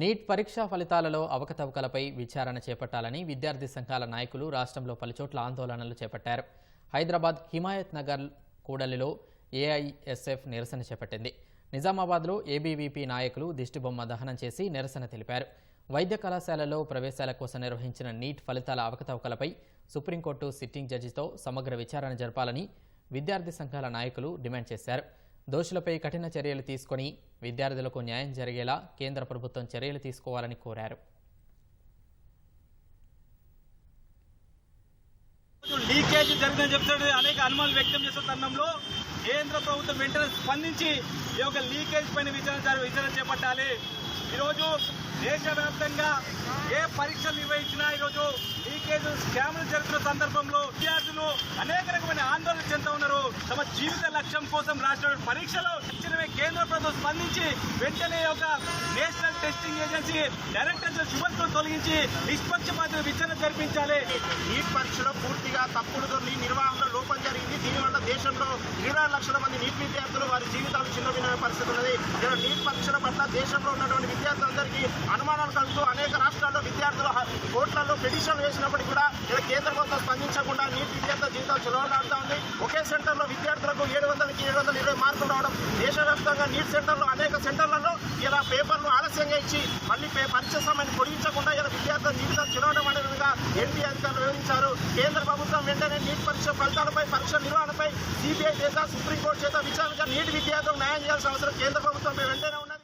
Neat పరీక్షా ఫలితాలలో అవకతవకలపై విచారణ చేపట్టాలని విద్యార్థి సంఘాల నాయకులు రాష్ట్రంలో పలుచోట్ల ఆందోళనలు చేపట్టారు. హైదరాబాద్ హిమాయత్ నగర్ కూడలిలో ఏఐఎస్ఎఫ్ నిరసన చేపట్టింది. నిజామాబాద్లో ఏబీవీపీ నాయకులు దిష్టిబొమ్మ దహనం చేసి నిరసన తెలిపారు. వైద్య కళాశాలలో ప్రవేశాల కోసం నిర్వహించిన నీట్ ఫలితాల అవకతవకలపై సుప్రీంకోర్టు సిట్టింగ్ జడ్జితో సమగ్ర విచారణ జరపాలని విద్యార్థి సంఘాల నాయకులు డిమాండ్ చేశారు. దోషులపై కఠిన చర్యలు తీసుకొని విద్యార్థులకు న్యాయం జరిగేలా కేంద్ర ప్రభుత్వం చర్యలు తీసుకోవాలని కోరారు. లీకేజ్ జరిగిందని చెప్తాడు అనేక అనుమానాలు వ్యక్తం చేస్తున్న తరుణంలో కేంద్ర ప్రభుత్వం వెంటనే స్పందించి ఈ యొక్క లీకేజ్ పైన విచారణ విచారణ చేపట్టాలి. ఈరోజు దేశవ్యాప్తంగా ఏ పరీక్షలు నిర్వహించినా ఈరోజు లీకేజ్ స్కామ్లు జరుగుతున్న సందర్భంలో విద్యార్థులు అనేక రకమైన ఆందోళన చెందుతూ ఉన్నారు. తమ జీవిత లక్ష్యం కోసం రాష్ట్ర పరీక్షలు ఇచ్చినవే కేంద్ర ప్రభుత్వం స్పందించి వెంటనే ఒక నేషనల్ టెస్టింగ్ ఏజెన్సీ డైరెక్టర్ శుభత్వం తొలగించి నిష్పక్షపాత విచారణ జరిపించాలి. నీట్ పరీక్షలో నిర్వహణలో లోపం జరిగింది. దీనివల్ల దేశంలో ఇరవై లక్షల మంది నీట్ విద్యార్థులు వారి జీవితాలు చిన్నభిన్నమైన పరిస్థితి ఉన్నది. ఇలా నీట్ పరీక్షల పట్ల దేశంలో ఉన్నటువంటి విద్యార్థులందరికీ అనుమానాలు కలుగుతూ అనేక రాష్ట్రాల్లో విద్యార్థులు కోర్టులలో పిటిషన్లు వేసినప్పటికీ కూడా ఇలా కేంద్ర ప్రభుత్వం స్పందించకుండా నీట్ విద్యార్థుల జీవితాలు చిలవలాడుతూ సెంటర్లో సెంటర్లో విద్యార్థులకు ఏడు వందలకి ఏడు వందల ఇరవై మార్కులు రావడం దేశవ్యాప్తంగా నీట్ సెంటర్లో అనేక సెంటర్లలో ఇలా పేపర్లు ఆలస్యంగా ఇచ్చి మళ్ళీ పే- పరీక్ష సమయాన్ని పొడిగించకుండా ఇలా విద్యార్థుల జీవితం చిలవడం అనే విధంగా ఎన్టీ అధికారులు వివరించారు. కేంద్ర ప్రభుత్వం వెంటనే నీట్ పరీక్ష ఫలితాలపై పరీక్ష నిర్వహణపై సిబిఐ చేత సుప్రీంకోర్టు చేత విచారణగా నీట్ విద్యార్థులకు న్యాయం చేయాల్సిన అవసరం కేంద్ర ప్రభుత్వం వెంటనే ఉన్నాయి